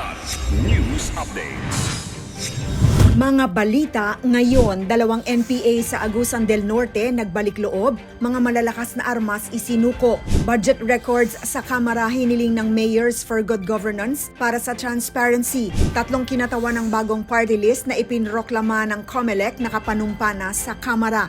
Kilat News Updates. Mga balita ngayon, dalawang NPA sa Agusan del Norte nagbalik loob, mga malalakas na armas isinuko. Budget records sa Kamara hiniling ng Mayors for Good Governance para sa transparency. Tatlong kinatawan ng bagong party list na ipinroklama ng COMELEC nakapanumpa na sa Kamara.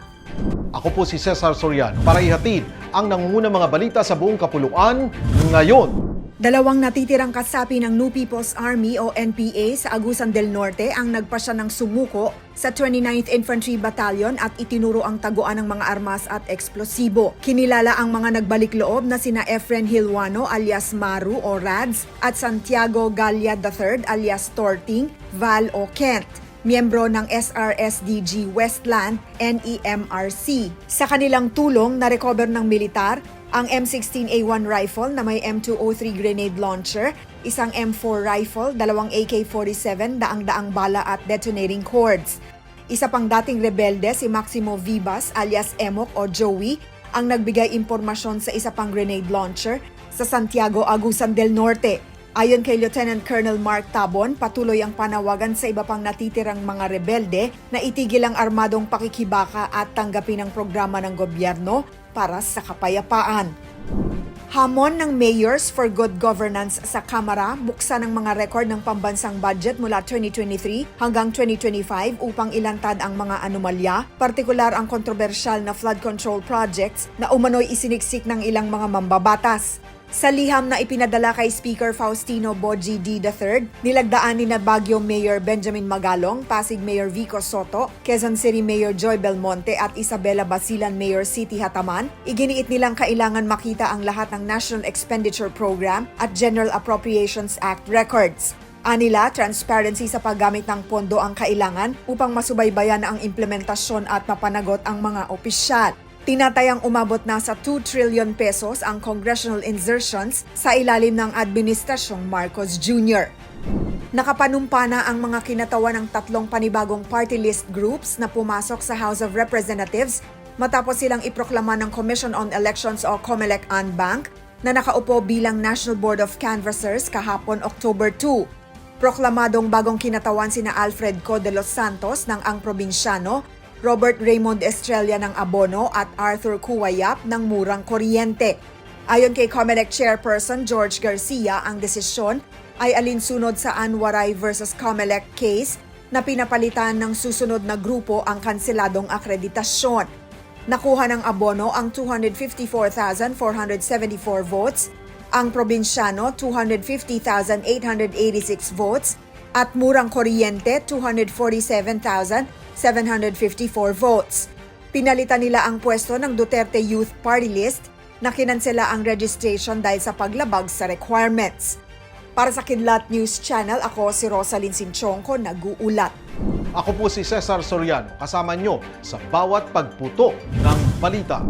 Ako po si Cesar Soriano para ihatid ang nangungunang mga balita sa buong kapuluan ngayon. Dalawang natitirang kasapi ng New People's Army o NPA sa Agusan del Norte ang nagpasya ng sumuko sa 29th Infantry Battalion at itinuro ang taguan ng mga armas at eksplosibo. Kinilala ang mga nagbalik loob na sina Efren Hilwano alias Maru o Rads at Santiago Galia III alias Torting, Val o Kent miyembro ng SRSDG Westland NEMRC. Sa kanilang tulong, na-recover ng militar ang M16A1 rifle na may M203 grenade launcher, isang M4 rifle, dalawang AK-47, daang-daang bala at detonating cords. Isa pang dating rebelde si Maximo Vivas alias Emok o Joey ang nagbigay impormasyon sa isa pang grenade launcher sa Santiago, Agusan del Norte. Ayon kay Lieutenant Colonel Mark Tabon, patuloy ang panawagan sa iba pang natitirang mga rebelde na itigil ang armadong pakikibaka at tanggapin ang programa ng gobyerno para sa kapayapaan. Hamon ng Mayors for Good Governance sa Kamara, buksan ang mga rekord ng pambansang budget mula 2023 hanggang 2025 upang ilantad ang mga anomalya, partikular ang kontrobersyal na flood control projects na umano'y isiniksik ng ilang mga mambabatas. Sa liham na ipinadala kay Speaker Faustino Boji D. III, nilagdaan ni na Baguio Mayor Benjamin Magalong, Pasig Mayor Vico Soto, Quezon City Mayor Joy Belmonte at Isabela Basilan Mayor City Hataman, iginiit nilang kailangan makita ang lahat ng National Expenditure Program at General Appropriations Act records. Anila, transparency sa paggamit ng pondo ang kailangan upang masubaybayan ang implementasyon at mapanagot ang mga opisyal. Tinatayang umabot na sa 2 trillion pesos ang congressional insertions sa ilalim ng Administrasyong Marcos Jr. Nakapanumpa na ang mga kinatawan ng tatlong panibagong party list groups na pumasok sa House of Representatives matapos silang iproklama ng Commission on Elections o COMELEC Bank na nakaupo bilang National Board of Canvassers kahapon October 2. Proklamadong bagong kinatawan sina Alfred Co. de los Santos ng Ang Probinsyano Robert Raymond Estrella ng Abono at Arthur Kuwayap ng Murang Kuryente. Ayon kay Comelec Chairperson George Garcia, ang desisyon ay alinsunod sa Anwaray versus Comelec case na pinapalitan ng susunod na grupo ang kanseladong akreditasyon. Nakuha ng Abono ang 254,474 votes, ang Probinsyano 250,886 votes, at Murang Kuryente 247,754 votes. Pinalitan nila ang pwesto ng Duterte Youth Party List na kinansela ang registration dahil sa paglabag sa requirements. Para sa Kidlat News Channel, ako si Rosalyn Sinchonko, nag-uulat. Ako po si Cesar Soriano, kasama nyo sa bawat pagputo ng balita.